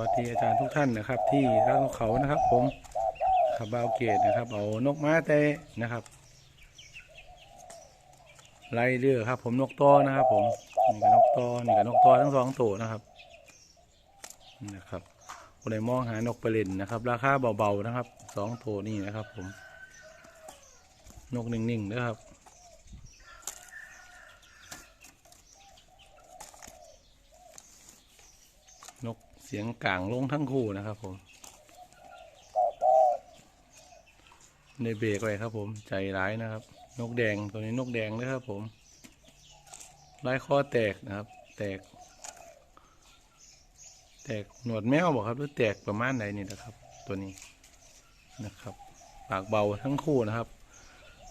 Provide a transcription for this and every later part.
วัสดีอาจารย์ทุกท่านนะครับ ที่รักนกเขานะครับ ผมขับบาวเกตนะครับ เอานกม้าเตะนะครับไล่เรือครับ ผมนกตอนะครับ ผมนี่กับนกตอนี่กับนกตอทั้งสองตัวนะครับนะครับผมเลยมองหานกไปเล่นนะครับ ราคาเบาๆนะครับสองตัวนี่นะครับ ผม นกนิ่งๆนะครับ นกเสียงกลางลงทั้งคู่นะครับผมในเบรกไว้ครับ ผมใจร้ายนะครับ นกแดงตัวนี้นกแดงนะครับ ผมลายคอแตกนะครับ แตก แตกหนวดแมวบอกครับหรือแตกประมาณไหนนี่นะครับ ตัวนี้นะครับ ปากเบาทั้งคู่นะครับ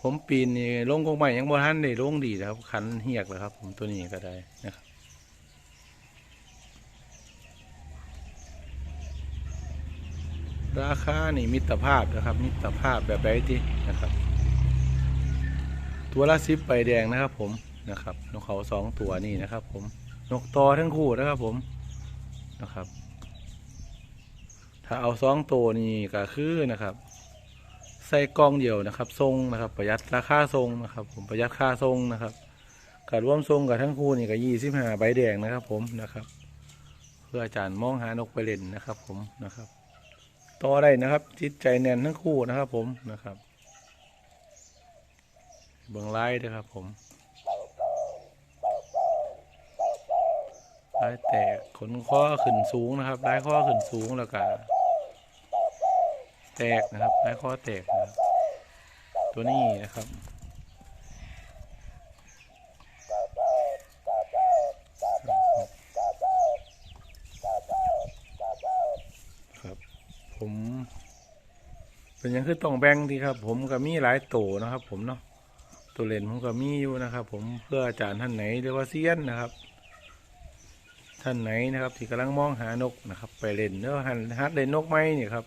ผมปีนนี่ลงกงใหม่ยังบ่ทันได้ลงดีนะครับ ขันเหียกเลยครับ ผมตัวนี้ก็ได้นะครับ ราคานี่มิตรภาพนะครับ มิตรภาพแบบไรที่นะครับ ตัวละสิบใบแดงนะครับ ผมนะครับนกเขาสองตัวนี่นะครับ ผมนกตอทั้งคู่นะครับผมนะครับ ถ้าเอาสองตัวนี่ก็คือนะครับ ใส่กล่องเดียวนะครับ ทรงนะครับ ประหยัดราคาทรงนะครับ ผมประหยัดค่าทรงนะครับการร่วมทรงกับทั้งคู่นี่ก็ยี่สิบห้าใบแดงนะครับ ผมนะครับ เพื่ออาจารย์มองหานกไปเล่นนะครับ ผมนะครับ ต่อได้นะครับ จิตใจแน่นทั้งคู่นะครับ ผมนะครับ เบื้องไล่นะครับ ผมลายแตกขนข้อขึ้นสูงนะครับลายข้อขึ้นสูงแล้วก็แตกนะครับลายข้อแตกนะครับ ตัวนี้นะครับ ผม เป็นยังคือต้องแบ่งดีครับ ผมก็มีหลายโตนะครับ ผมเนาะตัวเล่นผมก็มีอยู่นะครับ ผมเพื่ออาจารย์ท่านไหนเรียกว่าเซียนนะครับ ท่านไหนนะครับ ที่กำลังมองหานกนะครับ ไปเล่นเนื้อหันฮัดเล่นนกไม้เนี่ยครับ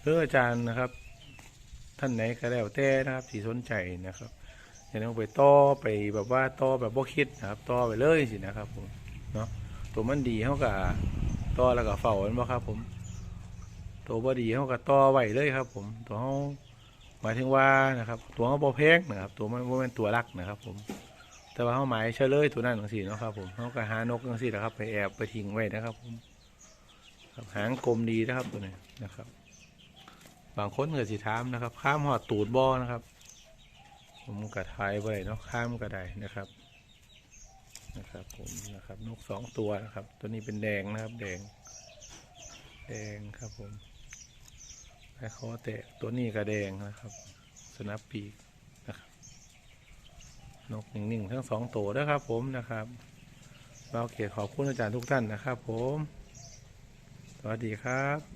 เพื่ออาจารย์นะครับ ท่านไหนก็แล้วแต่นะครับที่สนใจนะครับอย่าต้องไปต่อไปแบบว่าต่อแบบบ่คิดนะครับต่อไปเลยสินะครับผมเนาะตัวมันดีเขากับต่อแล้วก็เฝ้ามันบ่ครับผม ตัวบอดีเขาก็ต่อไว้เลยครับ ผมตัวเขาหมายถึงว่านะครับ ตัวเขาบอแพงนะครับ ตัวมันบ่เป็นตัวรักนะครับ ผม แต่ว่าเขาหมายเฉลยตัวนั้นจังซี่เนาะครับ ผมเขาก็หานกจังซี่นะครับ ไปแอบไปทิ้งไว้นะครับ ผมครับหางกลมดีนะครับตัวนี้นะครับ บางคนเก็สิถามนะครับ ข้ามหอดตูดบอนะครับ ผมกระทายไว้เนาะข้ามก็ไดนะครับนะครับผมนะครับนกสองตัวนะครับ ตัวนี้เป็นแดงนะครับ แดง แดงครับผม ไอ้คอแตกตัวนี้กระแดงนะครับ สนับปีกนะครับ นกนิ่งๆทั้งสองตัวนะครับ ผมนะครับเราเกียรขอบคุณอาจารย์ทุกท่านนะครับ ผม สวัสดีครับ